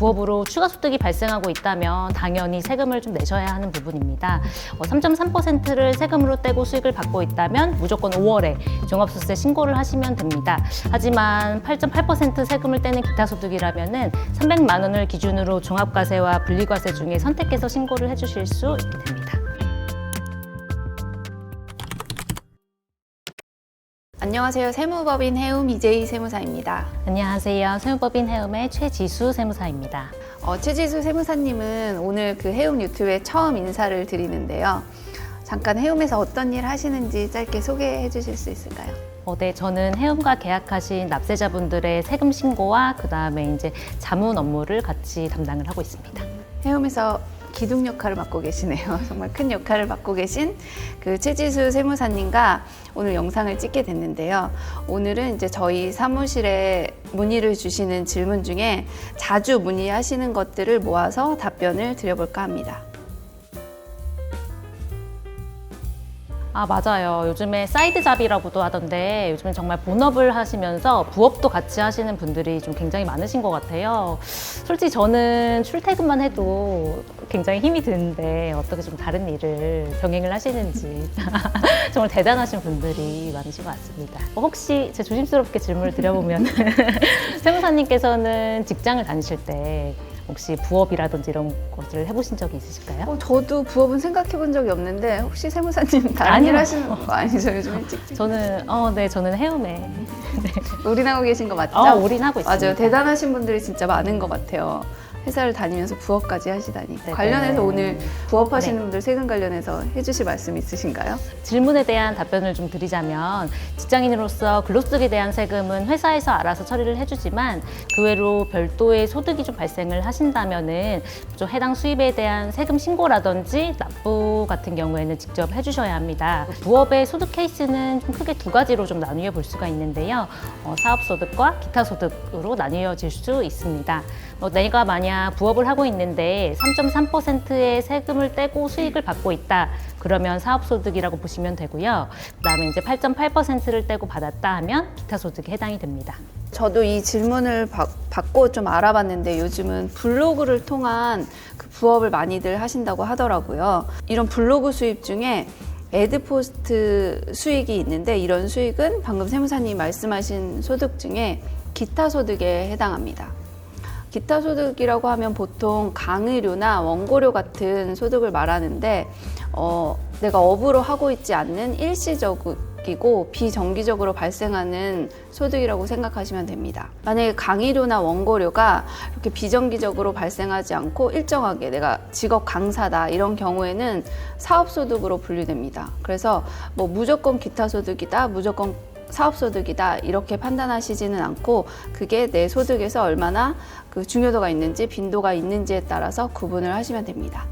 부업으로 추가 소득이 발생하고 있다면 당연히 세금을 좀 내셔야 하는 부분입니다. 어, 3.3%를 세금으로 떼고 수익을 받고 있다면 무조건 5월에 종합소득세 신고를 하시면 됩니다. 하지만 8.8% 세금을 떼는 기타 소득이라면은 300만 원을 기준으로 종합과세와 분리과세 중에 선택해서 신고를 해주실 수 있게 됩니다. 안녕하세요. 세무법인 해움 이재희 세무사입니다. 안녕하세요. 세무법인 해움의 최지수 세무사입니다. 어, 최지수 세무사님은 오늘 그 해움 유튜브에 처음 인사를 드리는데요. 잠깐 해움에서 어떤 일 하시는지 짧게 소개해 주실 수 있을까요? 어, 네, 저는 해움과 계약하신 납세자분들의 세금 신고와 그 다음에 이제 자문 업무를 같이 담당을 하고 있습니다. 해움에서 기둥 역할을 맡고 계시네요. 정말 큰 역할을 맡고 계신 그 최지수 세무사님과 오늘 영상을 찍게 됐는데요. 오늘은 이제 저희 사무실에 문의를 주시는 질문 중에 자주 문의하시는 것들을 모아서 답변을 드려볼까 합니다. 아, 맞아요. 요즘에 사이드 잡이라고도 하던데 요즘엔 정말 본업을 하시면서 부업도 같이 하시는 분들이 좀 굉장히 많으신 것 같아요. 솔직히 저는 출퇴근만 해도 굉장히 힘이 드는데 어떻게 좀 다른 일을 병행을 하시는지 정말 대단하신 분들이 많으신 것 같습니다. 어, 혹시 제 조심스럽게 질문을 드려보면 세무사님께서는 직장을 다니실 때 혹시 부업이라든지 이런 것을 해보신 적이 있으실까요? 어, 저도 부업은 생각해 본 적이 없는데 혹시 세무사님 다른 아니요. 일 하시는 거 아니죠? 요즘 일찍 저는 어, 네, 저는 해움에 올인하고 계신 거 맞죠? 어, 올인하고 있습니다. 맞아요. 대단하신 분들이 진짜 많은 것 같아요. 회사를 다니면서 부업까지 하시다니. 네, 관련해서 네. 오늘 부업하시는 네. 분들 세금 관련해서 해주실 말씀 있으신가요? 질문에 대한 답변을 좀 드리자면 직장인으로서 근로소득에 대한 세금은 회사에서 알아서 처리를 해주지만 그 외로 별도의 소득이 좀 발생을 하신다면은 좀 해당 수입에 대한 세금 신고라든지 납부 같은 경우에는 직접 해주셔야 합니다. 부업의 소득 케이스는 좀 크게 두 가지로 좀 나뉘어 볼 수가 있는데요. 어, 사업 소득과 기타 소득으로 나뉘어질 수 있습니다. 어, 내가 만약 부업을 하고 있는데 3.3%의 세금을 떼고 수익을 받고 있다. 그러면 사업소득이라고 보시면 되고요. 그다음에 이제 8.8%를 떼고 받았다 하면 기타 소득에 해당이 됩니다. 저도 이 질문을 받, 받고 좀 알아봤는데 요즘은 블로그를 통한 그 부업을 많이들 하신다고 하더라고요. 이런 블로그 수입 중에 애드포스트 수익이 있는데 이런 수익은 방금 세무사님 말씀하신 소득 중에 기타 소득에 해당합니다. 기타 소득이라고 하면 보통 강의료나 원고료 같은 소득을 말하는데 어, 내가 업으로 하고 있지 않는 일시적이고 비정기적으로 발생하는 소득이라고 생각하시면 됩니다. 만약에 강의료나 원고료가 이렇게 비정기적으로 발생하지 않고 일정하게 내가 직업 강사다 이런 경우에는 사업소득으로 분류됩니다. 그래서 뭐 무조건 기타 소득이다, 무조건 사업소득이다 이렇게 판단하시지는 않고 그게 내 소득에서 얼마나 그 중요도가 있는지 빈도가 있는지에 따라서 구분을 하시면 됩니다.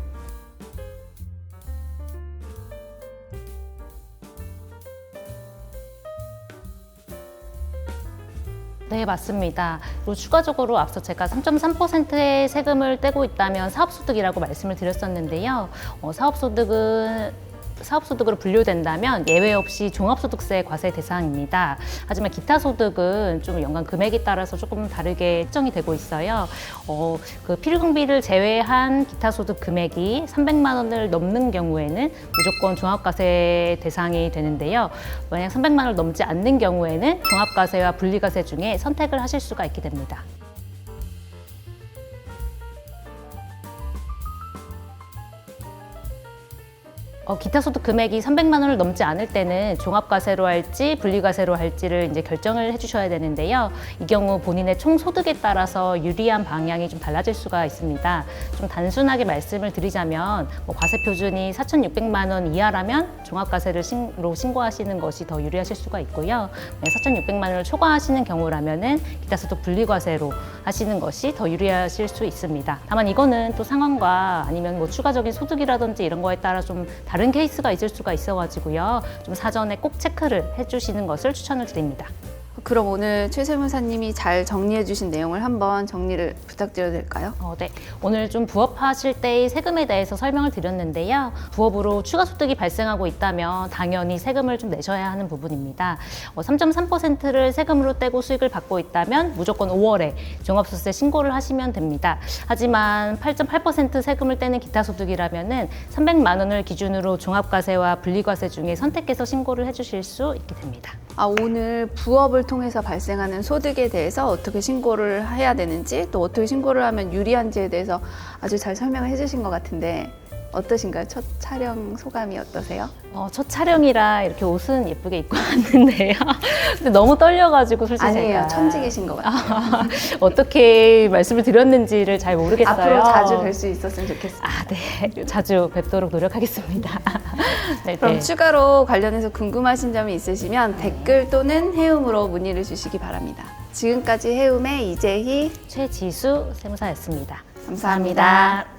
네, 맞습니다. 그리고 추가적으로 앞서 제가 3.3%의 세금을 떼고 있다면 사업소득이라고 말씀을 드렸었는데요. 어, 사업소득은 사업소득으로 분류된다면 예외 없이 종합소득세 과세 대상입니다. 하지만 기타 소득은 좀 연간 금액에 따라서 조금 다르게 책정이 되고 있어요. 어, 그 필경비를 제외한 기타 소득 금액이 300만 원을 넘는 경우에는 무조건 종합과세 대상이 되는데요. 만약 300만 원을 넘지 않는 경우에는 종합과세와 분리과세 중에 선택을 하실 수가 있게 됩니다. 어, 기타 소득 금액이 300만 원을 넘지 않을 때는 종합과세로 할지 분리과세로 할지를 이제 결정을 해주셔야 되는데요. 이 경우 본인의 총 소득에 따라서 유리한 방향이 좀 달라질 수가 있습니다. 좀 단순하게 말씀을 드리자면 뭐 과세 표준이 4,600만 원 이하라면 종합과세를 신로 신고하시는 것이 더 유리하실 수가 있고요. 네, 4,600만 원을 초과하시는 경우라면은 기타 소득 분리과세로 하시는 것이 더 유리하실 수 있습니다. 다만 이거는 또 상황과 아니면 뭐 추가적인 소득이라든지 이런 거에 따라 좀 다른 케이스가 있을 수가 있어가지고요. 좀 사전에 꼭 체크를 해주시는 것을 추천을 드립니다. 그럼 오늘 최 세무사님이 잘 정리해 주신 내용을 한번 정리를 부탁드려도 될까요? 어, 네. 오늘 좀 부업하실 때의 세금에 대해서 설명을 드렸는데요. 부업으로 추가 소득이 발생하고 있다면 당연히 세금을 좀 내셔야 하는 부분입니다. 어, 3.3%를 세금으로 떼고 수익을 받고 있다면 무조건 5월에 종합소득세 신고를 하시면 됩니다. 하지만 8.8% 세금을 떼는 기타 소득이라면은 300만 원을 기준으로 종합과세와 분리과세 중에 선택해서 신고를 해주실 수 있게 됩니다. 아, 오늘 부업을 통해서 발생하는 소득에 대해서 어떻게 신고를 해야 되는지 또 어떻게 신고를 하면 유리한지에 대해서 아주 잘 설명을 해주신 것 같은데 어떠신가요? 첫 촬영 소감이 어떠세요? 어, 첫 촬영이라 이렇게 옷은 예쁘게 입고 왔는데요. 근데 너무 떨려가지고 솔직히 아니에요. 제가 천직이신 것 같아요. 어떻게 말씀을 드렸는지를 잘 모르겠어요. 앞으로 자주 뵐 수 있었으면 좋겠어요. 아, 네. 자주 뵙도록 노력하겠습니다. 네, 그럼 네. 추가로 관련해서 궁금하신 점이 있으시면 댓글 또는 해움으로 문의를 주시기 바랍니다. 지금까지 해움의 이재희 최지수 세무사였습니다. 감사합니다. 감사합니다.